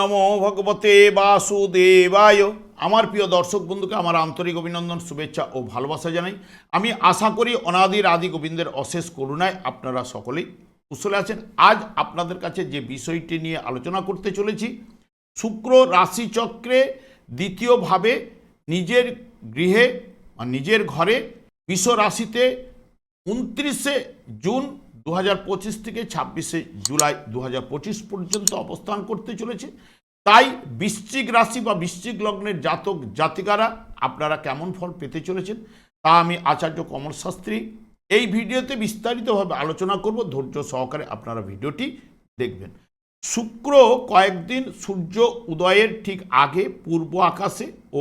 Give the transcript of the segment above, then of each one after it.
নমো ভগবতে বাসুদেবায়। আমার প্রিয় দর্শক বন্ধুকে আমার আন্তরিক অভিনন্দন, শুভেচ্ছা ও ভালোবাসা জানাই। আমি আশা করি অনাদির আদি গোবিন্দের অশেষ করুণায় আপনারা সকলেই কুশলে আছেন। আজ আপনাদের কাছে যে বিষয়টি নিয়ে আলোচনা করতে চলেছি, শুক্র রাশিচক্রে দ্বিতীয়ভাবে নিজের গৃহে নিজের ঘরে বিষ রাশিতে উনত্রিশে জুন দু হাজার পঁচিশ থেকে ছাব্বিশে জুলাই দু হাজার পঁচিশ পর্যন্ত অবস্থান করতে চলেছে। তাই বৃশ্চিক রাশি বা বৃশ্চিক লগ্নের জাতক জাতিকারা আপনারা কেমন ফল পেতে চলেছেন তা আমি আচার্য কমল শাস্ত্রী এই ভিডিওতে বিস্তারিতভাবে আলোচনা করব। ধৈর্য সহকারে আপনারা ভিডিওটি দেখবেন। শুক্র কয়েকদিন সূর্য উদয়ের ঠিক আগে পূর্ব আকাশে ও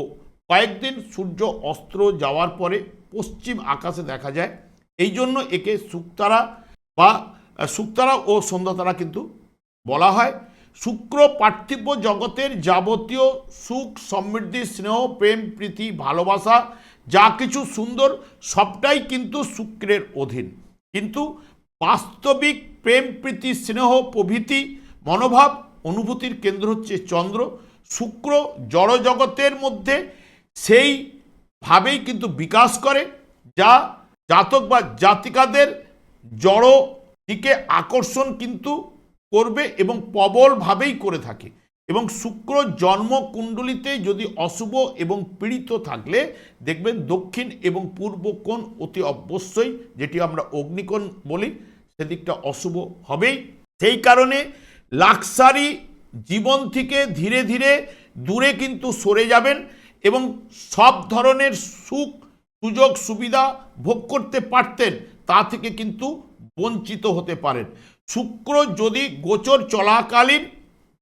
কয়েকদিন সূর্য অস্ত্র যাওয়ার পরে পশ্চিম আকাশে দেখা যায়। এই জন্য একে শুকতারা বা শুক্তারা ও সন্ধ্যাতারা কিন্তু বলা হয়, শুক্র পার্থিব জগতের যাবতীয় সুখ, সমৃদ্ধি, স্নেহ, প্রেম, প্রীতি, ভালোবাসা, যা কিছু সুন্দর, সবটাই কিন্তু শুক্রের অধীন। কিন্তু বাস্তবিক প্রেম, প্রীতি, স্নেহ, প্রভৃতি, মনোভাব, অনুভূতির কেন্দ্র হচ্ছে চন্দ্র। শুক্র জড়জগতের মধ্যে সেই ভাবেই কিন্তু বিকাশ করে, যা জাতক বা জাতিকাদের জড় দিকে আকর্ষণ কিন্তু করবে এবং প্রবলভাবেই করে থাকে। এবং শুক্র জন্ম কুণ্ডলিতে যদি অশুভ এবং পীড়িত থাকলে, দেখবেন দক্ষিণ এবং পূর্ব কোণ অতি অবশ্যই, যেটি আমরা অগ্নিকোণ বলি, সেদিকটা অশুভ হবেই। সেই কারণে লাক্সারি জীবন থেকে ধীরে ধীরে দূরে কিন্তু সরে যাবেন এবং সব ধরনের সুখ, সুযোগ, সুবিধা ভোগ করতে পারতেন। তা থেকে কিন্তু বঞ্চিত হতে পারেন। শুক্র যদি গোচর চলাকালীন,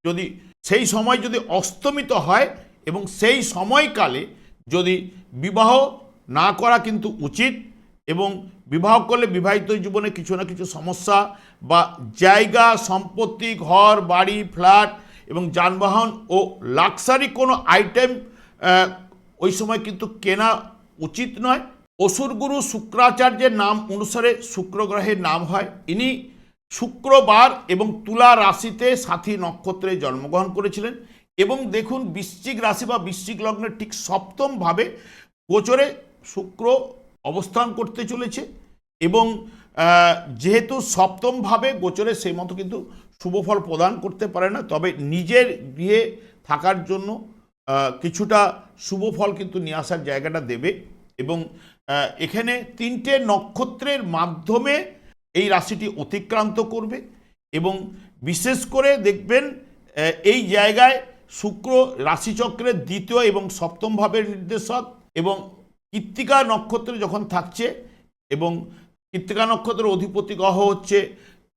যদি সেই সময় যদি অস্তমিত হয় এবং সেই সময়কালে যদি বিবাহ না করা কিন্তু উচিত এবং বিবাহ করলে বিবাহিত জীবনে কিছু না কিছু সমস্যা বা জায়গা, সম্পত্তি, ঘর, বাড়ি, ফ্ল্যাট এবং যানবাহন ও লাক্সারি কোনো আইটেম ওই সময় কিন্তু কেনা উচিত নয়। অসুরগুরু শুক্রাচার্যের নাম অনুসারে শুক্র গ্রহের নাম হয়। ইনি শুক্রবার এবং তুলা রাশিতে সাথী নক্ষত্রে জন্মগ্রহণ করেছিলেন এবং দেখুন বৃশ্চিক রাশি বা বৃশ্চিক লগ্নের ঠিক সপ্তমভাবে গোচরে শুক্র অবস্থান করতে চলেছে এবং যেহেতু সপ্তমভাবে গোচরে সেই মতো কিন্তু শুভফল প্রদান করতে পারে না, তবে নিজের গৃহে থাকার জন্য কিছুটা শুভ ফল কিন্তু নিয়ে আসার জায়গাটা দেবে এবং এখানে তিনটে নক্ষত্রের মাধ্যমে এই রাশিটি অতিক্রান্ত করবে এবং বিশেষ করে দেখবেন এই জায়গায় শুক্র রাশিচক্রের দ্বিতীয় এবং সপ্তম ভাবের নির্দেশক এবং কৃত্তিকা নক্ষত্রে যখন থাকছে এবং কৃত্তিকা নক্ষত্রের অধিপতি গ্রহ হচ্ছে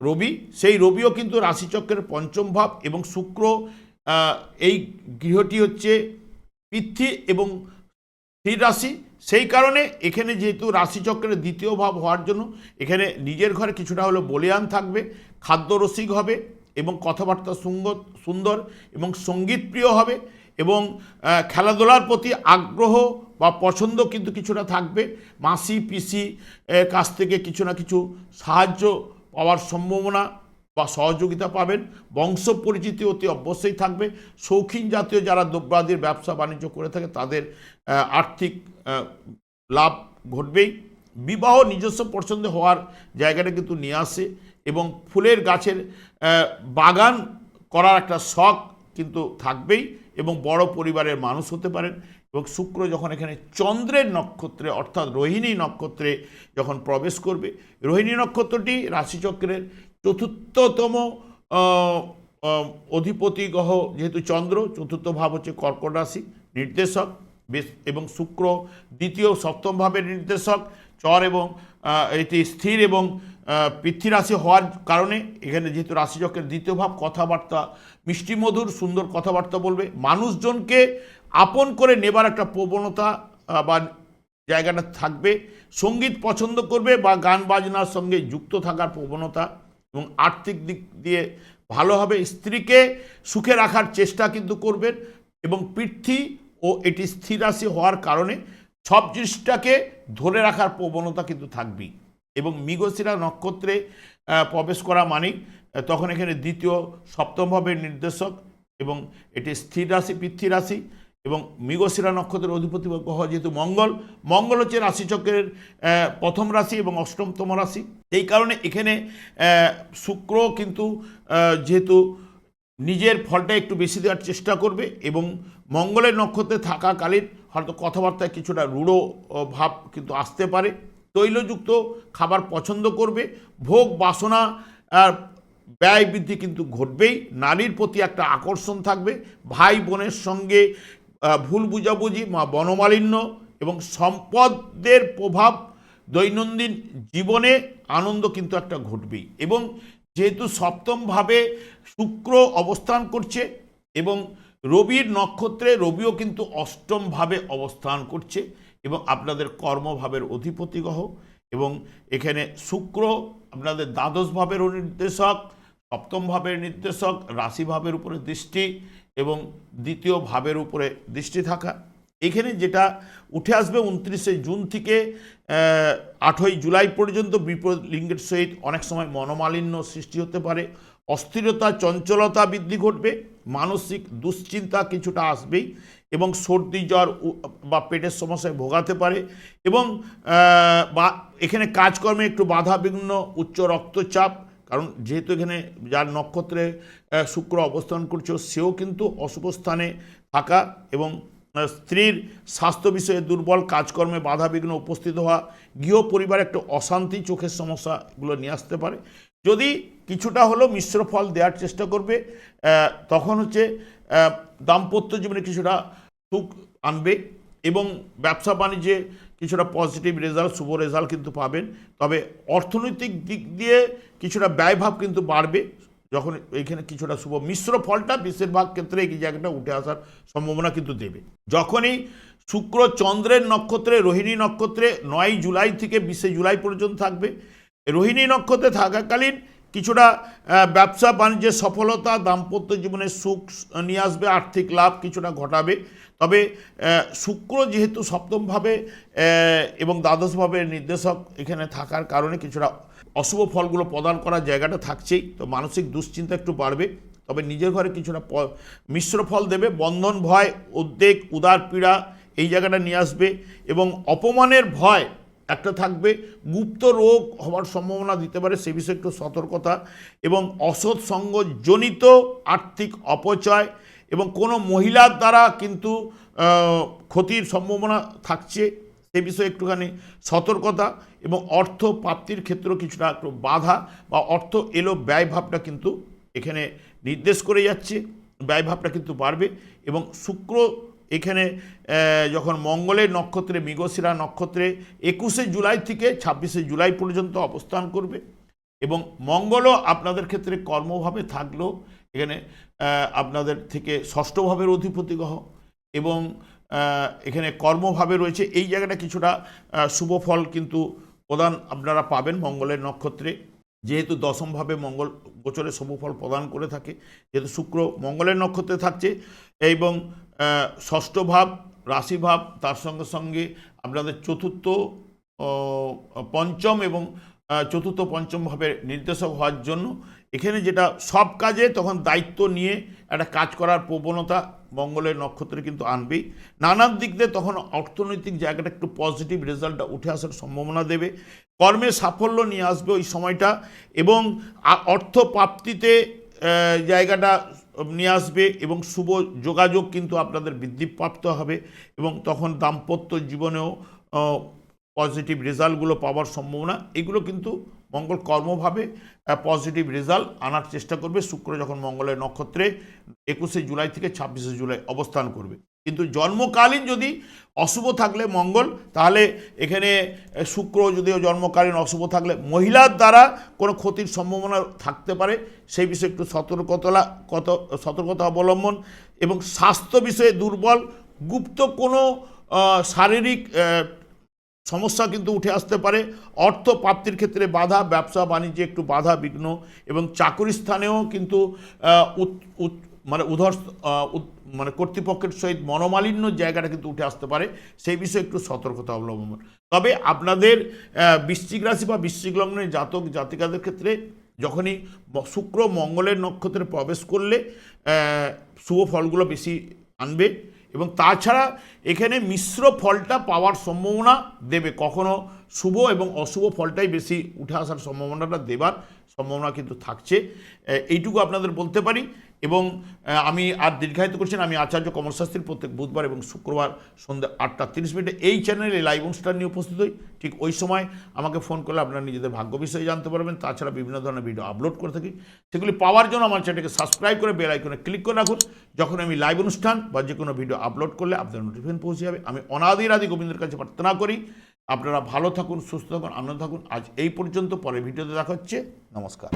রবি, সেই রবিও কিন্তু রাশিচক্রের পঞ্চম ভাব এবং শুক্র এই গৃহটি হচ্ছে পৃথ্বী এবং স্থির রাশি, সেই কারণে এখানে যেহেতু রাশিচক্রের দ্বিতীয় ভাব হওয়ার জন্য এখানে নিজের ঘরে কিছুটা হলো বলিয়ান থাকবে, খাদ্য রসিক হবে এবং কথাবার্তা সুন্দর সুন্দর এবং সংগীত প্রিয় হবে এবং খেলাধুলার প্রতি আগ্রহ বা পছন্দ কিন্তু কিছুটা থাকবে। মাসি, পিসি কাছ থেকে কিছু না কিছু সাহায্য পাওয়ার সম্ভাবনা বা সহযোগিতা পাবেন, বংশ পরিচিতি অতি অবশ্যই থাকবে। শৌখিন জাতীয় যারা দ্রব্যাদির ব্যবসা বাণিজ্য করে থাকে, তাদের আর্থিক লাভ ঘটবেই। বিবাহ নিজস্ব পছন্দ হওয়ার জায়গাটা কিন্তু নিয়ে আসে এবং ফুলের গাছের বাগান করার একটা শখ কিন্তু থাকবেই এবং বড় পরিবারের মানুষ হতে পারেন। এবং শুক্র যখন এখানে চন্দ্রের নক্ষত্রে অর্থাৎ রোহিণী নক্ষত্রে যখন প্রবেশ করবে, রোহিণী নক্ষত্রটি রাশিচক্রের চতুর্থতম অধিপতি গ্রহ যেহেতু চন্দ্র চতুর্থ ভাব হচ্ছে কর্কট রাশি নির্দেশক এবং শুক্র দ্বিতীয় সপ্তম ভাবের নির্দেশক চর এবং এটি স্থির এবং আহ, পৃথ্বী রাশি হওয়ার কারণে এখানে যেহেতু রাশিচক্রের দ্বিতীয় ভাব কথাবার্তা মিষ্টিমধুর সুন্দর কথাবার্তা বলবে। মানুষজনকে আপন করে নেবার একটা প্রবণতা বা জায়গাটা থাকবে। সংগীত পছন্দ করবে বা গান বাজনার সঙ্গে যুক্ত থাকার প্রবণতা। এবং আর্থিক দিক দিয়ে ভালো হবে, স্ত্রীকে সুখে রাখার চেষ্টা কিন্তু করবেন এবং পৃথ্বী ও এটি স্থির রাশি হওয়ার কারণে সব জিনিসটাকে ধরে রাখার প্রবণতা কিন্তু থাকবেই। এবং মৃগশিরা নক্ষত্রে প্রবেশ করা মানেই তখন এখানে দ্বিতীয়, সপ্তম ভাবের নির্দেশক এবং এটি স্থির রাশি পৃথ্বী রাশি এবং মৃগশিরা নক্ষত্রের অধিপতি গ্রহ যেহেতু মঙ্গল মঙ্গল হচ্ছে রাশিচক্রের প্রথম রাশি এবং অষ্টমতম রাশি। এই কারণে এখানে শুক্র কিন্তু যেহেতু নিজের ফলটা একটু বেশি দেওয়ার চেষ্টা করবে এবং মঙ্গলের নক্ষত্রে থাকাকালীন হয়তো কথাবার্তায় কিছুটা রূঢ় ভাব কিন্তু আসতে পারে। তৈলযুক্ত খাবার পছন্দ করবে। ভোগ বাসনা, আর ব্যয় বৃদ্ধি কিন্তু ঘটবেই। নারীর প্রতি একটা আকর্ষণ থাকবে। ভাই বোনের সঙ্গে ভুল বুঝাবুঝি বা বনমালিন্য এবং সম্পদের প্রভাব দৈনন্দিন জীবনে আনন্দ কিন্তু একটা ঘটবেই। এবং যেহেতু সপ্তমভাবে শুক্র অবস্থান করছে এবং রবির নক্ষত্রে রবিও কিন্তু অষ্টমভাবে অবস্থান করছে এবং আপনাদের কর্মভাবের অধিপতি গ্রহ এবং এখানে শুক্র আপনাদের দ্বাদশ ভাবের নির্দেশক সপ্তম ভাবের নির্দেশক রাশি ভাবের উপরে দৃষ্টি এবং দ্বিতীয় ভাবের উপরে দৃষ্টি থাকা। এখানে যেটা উঠে আসবে উনত্রিশে জুন থেকে আঠই জুলাই পর্যন্ত বিপরীত লিঙ্গের সহিত অনেক সময় মনোমালিন্য সৃষ্টি হতে পারে। অস্থিরতা, চঞ্চলতা বৃদ্ধি ঘটবে, মানসিক দুশ্চিন্তা কিছুটা আসবেই এবং সর্দি জ্বর বা পেটের সমস্যায় ভোগাতে পারে এবং বা এখানে কাজকর্মে একটু বাধা বিঘ্ন উচ্চ রক্তচাপ, কারণ যেহেতু এখানে যার নক্ষত্রে শুক্র অবস্থান করছে, সেও কিন্তু অশুভ স্থানে থাকা এবং স্ত্রীর স্বাস্থ্য বিষয়ে দুর্বল কাজকর্মে বাধা বিঘ্ন উপস্থিত হওয়া গৃহ পরিবারে একটা অশান্তি, চোখের সমস্যা এগুলো নিয়ে আসতে পারে। যদি কিছুটা হলেও মিশ্র ফল দেওয়ার চেষ্টা করবে তখন হচ্ছে দাম্পত্য জীবনে কিছুটা সুখ আনবে এবং ব্যবসা বাণিজ্যে কিছুটা পজিটিভ রেজাল্ট শুভ রেজাল্ট কিন্তু পাবেন। তবে অর্থনৈতিক দিক দিয়ে কিছুটা ব্যয়ভাব কিন্তু বাড়বে। যখন এখানে কিছুটা শুভ মিশ্র ফলটা বেশিরভাগ ক্ষেত্রে এই জায়গাটা উঠে আসার সম্ভাবনা কিন্তু দেবে। যখনই শুক্র চন্দ্রের নক্ষত্রে, রোহিণী নক্ষত্রে নয় জুলাই থেকে বিশে জুলাই পর্যন্ত থাকবে। রোহিণী নক্ষত্রে থাকাকালীন কিছুটা ব্যবসা বাণিজ্যের সফলতা, দাম্পত্য জীবনে সুখ নিয়ে আসবে, আর্থিক লাভ কিছুটা ঘটাবে। তবে শুক্র যেহেতু সপ্তমভাবে এবং দ্বাদশভাবে নির্দেশক এখানে থাকার কারণে কিছুটা অশুভ ফলগুলো প্রদান করার জায়গাটা থাকছেই, তো মানসিক দুশ্চিন্তা একটু বাড়বে। তবে নিজের ঘরে কিছুটা মিশ্র ফল দেবে, বন্ধন, ভয়, উদ্বেগ, উদার পীড়া এই জায়গাটা নিয়ে আসবে এবং অপমানের ভয় একটা থাকবে, গুপ্ত রোগ হওয়ার সম্ভাবনা দিতে পারে, সে বিষয়ে একটু সতর্কতা এবং অসৎ সঙ্গজনিত আর্থিক অপচয় এবং কোনো মহিলার দ্বারা কিন্তু ক্ষতির সম্ভাবনা থাকছে, সে বিষয়ে একটুখানি সতর্কতা এবং অর্থ প্রাপ্তির ক্ষেত্রেও কিছুটা একটু বাধা বা অর্থ এলো ব্যয়ভাবটা কিন্তু এখানে নির্দেশ করে যাচ্ছে ব্যয়ভাবটা কিন্তু বাড়বে এবং শুক্র এখানে যখন মঙ্গলের নক্ষত্রে মৃগশিরা নক্ষত্রে একুশে জুলাই থেকে ছাব্বিশে জুলাই পর্যন্ত অবস্থান করবে এবং মঙ্গলও আপনাদের ক্ষেত্রে কর্মভাবে থাকলেও এখানে আপনাদের থেকে ষষ্ঠভাবের অধিপতি গ্রহ এবং এখানে কর্মভাবে রয়েছে। এই জায়গাটা কিছুটা শুভ ফল কিন্তু প্রদান আপনারা পাবেন মঙ্গলের নক্ষত্রে। যেহেতু দশমভাবে মঙ্গল গোচরে শুভ প্রদান করে থাকে, যেহেতু শুক্র মঙ্গলের নক্ষত্রে থাকছে, এবং ষষ্ঠ ভাব রাশিভাব, তার সঙ্গে সঙ্গে আপনাদের চতুর্থ পঞ্চম এবং চতুর্থ পঞ্চম ভাবের নির্দেশক হওয়ার জন্য এখানে যেটা সব কাজে তখন দায়িত্ব নিয়ে একটা কাজ করার প্রবণতা মঙ্গলের নক্ষত্রে কিন্তু আনবেই। নানান দিক দিয়ে তখন অর্থনৈতিক জায়গাটা একটু পজিটিভ রেজাল্টটা উঠে আসার সম্ভাবনা দেবে। কর্মে সাফল্য নিয়ে আসবে ওই সময়টা এবং অর্থ প্রাপ্তিতে জায়গাটা নিয়ে আসবে এবং শুভ যোগাযোগ কিন্তু আপনাদের বৃদ্ধিপ্রাপ্ত হবে এবং তখন দাম্পত্য জীবনেও পজিটিভ রেজাল্টগুলো পাওয়ার সম্ভাবনা। এগুলো কিন্তু মঙ্গল কর্মভাবে পজিটিভ রেজাল্ট আনার চেষ্টা করবে। শুক্র যখন মঙ্গলের নক্ষত্রে একুশে জুলাই থেকে ছাব্বিশে জুলাই অবস্থান করবে। কিন্তু জন্মকালীন যদি অশুভ থাকলে মঙ্গল, তাহলে এখানে শুক্র যদিও জন্মকালীন অশুভ থাকলে মহিলার দ্বারা কোনো ক্ষতির সম্ভাবনা থাকতে পারে। সেই বিষয়ে একটু সতর্কতা কত, সতর্কতা অবলম্বন এবং স্বাস্থ্য বিষয়ে দুর্বল, গুপ্ত কোনো শারীরিক সমস্যা কিন্তু উঠে আসতে পারে। অর্থ প্রাপ্তির ক্ষেত্রে বাধা, ব্যবসা বাণিজ্যে একটু বাধা বিঘ্ন এবং চাকরি স্থানেও কিন্তু মানে উধর মানে কর্তৃপক্ষের সহিত মনোমালিন্য জায়গাটা কিন্তু উঠে আসতে পারে। সেই বিষয়ে একটু সতর্কতা অবলম্বন। তবে আপনাদের বৃশ্চিক রাশি বা বৃশ্চিক লগ্নের জাতক, জাতিকাদের ক্ষেত্রে যখনই শুক্র মঙ্গলের নক্ষত্রে প্রবেশ করলে শুভ ফলগুলো বেশি আনবে। এবং তাছাড়া এখানে মিশ্র ফলটা পাওয়ার সম্ভাবনা দেবে। কখনো শুভ এবং অশুভ ফলটাই বেশি উঠে আসার সম্ভাবনাটা দেবার সম্ভাবনা কিন্তু থাকছে। এইটুকু আপনাদের বলতে পারি এবং আমি আর দীর্ঘায়িত করছি না, আমি আচার্য কমল শাস্ত্রী প্রত্যেক বুধবার এবং শুক্রবার সন্ধ্যা আটটা তিরিশ মিনিটে এই চ্যানেলে লাইভ অনুষ্ঠান নিয়ে উপস্থিত হই। ঠিক ওই সময় আমাকে ফোন করলে আপনারা নিজেদের ভাগ্য বিষয়ে জানতে পারবেন। তাছাড়া বিভিন্ন ধরনের ভিডিও আপলোড করে থাকি। সেগুলি পাওয়ার জন্য আমার চ্যানেলকে সাবস্ক্রাইব করে বেল আইকনে ক্লিক করে রাখুন। যখন আমি লাইভ অনুষ্ঠান বা যে কোনো ভিডিও আপলোড করলে আপনার নোটিফিকেশন পৌঁছে যাবে। আমি অনাদির আদি গোবিন্দের কাছে প্রার্থনা করি আপনারা ভালো থাকুন, সুস্থ থাকুন, আনন্দ থাকুন। আজ এই পর্যন্ত পরে ভিডিওতে দেখা হচ্ছে। নমস্কার।